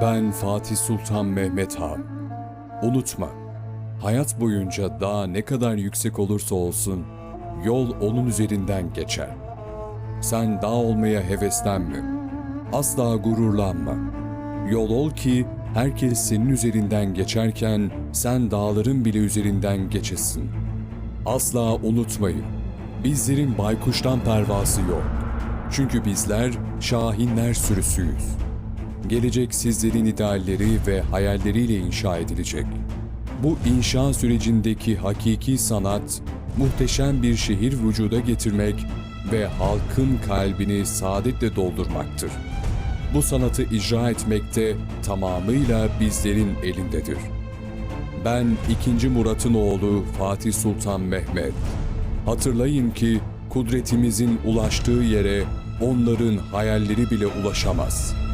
Fatih Sultan Mehmet Han. Unutma, hayat boyunca dağ ne kadar yüksek olursa olsun, yol onun üzerinden geçer. Sen dağ olmaya heveslenme. Asla gururlanma. Yol ol ki herkes senin üzerinden geçerken sen dağların bile üzerinden geçesin. Asla unutmayın. Bizlerin baykuştan pervası yok. Çünkü bizler şahinler sürüsüyüz. Gelecek sizlerin idealleri ve hayalleriyle inşa edilecek. Bu inşa sürecindeki hakiki sanat, muhteşem bir şehir vücuda getirmek ve halkın kalbini saadetle doldurmaktır. Bu sanatı icra etmekte tamamıyla bizlerin elindedir. Ben 2. Murat'ın oğlu Fatih Sultan Mehmet. Hatırlayın ki kudretimizin ulaştığı yere onların hayalleri bile ulaşamaz.''